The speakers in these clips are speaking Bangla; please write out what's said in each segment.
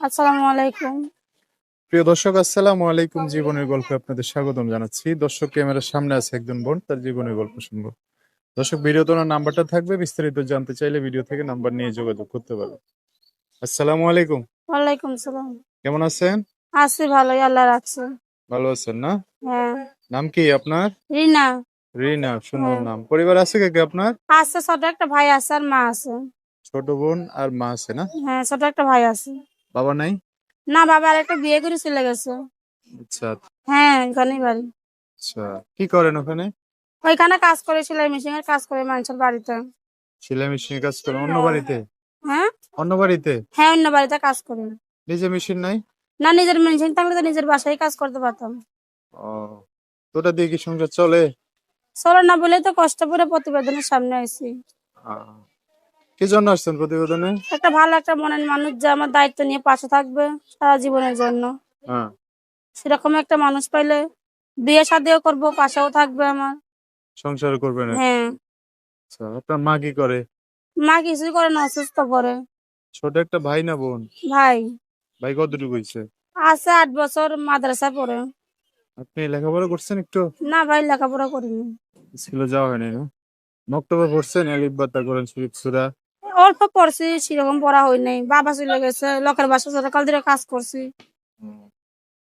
আসসালামু আলাইকুম। প্রিয় দর্শক আসসালামু আলাইকুম। জীবনের গল্পে আপনাদের স্বাগতম জানাচ্ছি। দর্শক ক্যামেরার সামনে আছে একজন বোন তার জীবনের গল্প শুনব। দর্শক ভিডিওতে ওনার নাম্বারটা থাকবে। বিস্তারিত জানতে চাইলে ভিডিও থেকে নাম্বার নিয়ে যোগাযোগ করতে পারবেন। আসসালামু আলাইকুম। ওয়ালাইকুম সালাম। কেমন আছেন? আছি ভালোই আল্লাহ রাখছে। ভালো আছেন না? হ্যাঁ। নাম কি আপনার? রিনা। রিনা সুন্দর হ্যাঁ। নাম। পরিবার আছে কে কে আপনার? আছে ছোট একটা ভাই আছে আর মা আছে। ছোট বোন আর মা আছে না? হ্যাঁ ছোট একটা ভাই আছে। বাবা নাই? না বাবা একটা বিয়ে করে চলে গেছে। আচ্ছা। হ্যাঁ এখানেই বাড়ি। আচ্ছা কি করেন ওখানে? ওইখানে কাজ করে সেলাই মেশিন এর কাজ করে মানুষের বাড়িতে। সেলাই মেশিনে কাজ করেন অন্য বাড়িতে? হ্যাঁ? অন্য বাড়িতে? হ্যাঁ অন্য বাড়িতে কাজ করি। নিজে মেশিন নাই? না নিজের মেশিন থাকলে তো নিজের বাসায় কাজ করতে পারতাম। ও তোটা দিয়ে কি সংসার চলে? চলো না বলে তো কষ্ট করে প্রতিবেদনের সামনে আইছি। কি জন্য আসছেন প্রতিবেদনে? একটা ভালো একটা মনের মানুষ যে আমার দায়িত্ব নিয়ে পাশে থাকবে সারা জীবনের জন্য। হ্যাঁ। সেরকম একটা মানুষ পাইলে বিয়ে শাদিও করব পাশেও থাকবে আমার। সংসার করবেন হ্যাঁ। আচ্ছা আপনার মা কি করে? মা কিছুই করে না অসুস্থ করে ছোট একটা ভাই না বোন? ভাই। ভাই কতটুকু আছে আট বছর মাদ্রাসা পড়ে। আপনি লেখাপড়া করছেন একটু? না ভাই লেখাপড়া করিনি। ছিল যাওয়া হয়নি না? মক্তবে পড়ছেন আলিফ বাত্তা করেন শরীফ সুরা। অল্প পড়ছি সেরকম পড়া হয় নাই। বাবা চলে গেছে লোকের বাসা সরকাল দিয়ে কাজ করছি।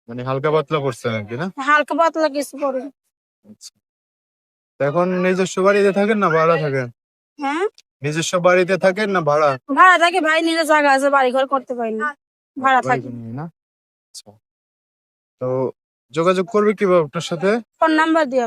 মানে হালকা পাতলা পড়ছেন আর কি না? হালকা পাতলা কিছু পড়ি আচ্ছা। এখন নিজস্ব বাড়িতে থাকেন না ভাড়া থাকেন? হ্যাঁ? নিজস্ব বাড়িতে থাকেন না ভাড়া? ভাড়া থাকে ভাই নিজের জায়গা আছে বাড়ি ঘর করতে পারি না। ভাড়া থাকি। না? আচ্ছা। তো যোগাযোগ করবে কীভাবে আপনার সাথে? ফোন নাম্বার দিয়ে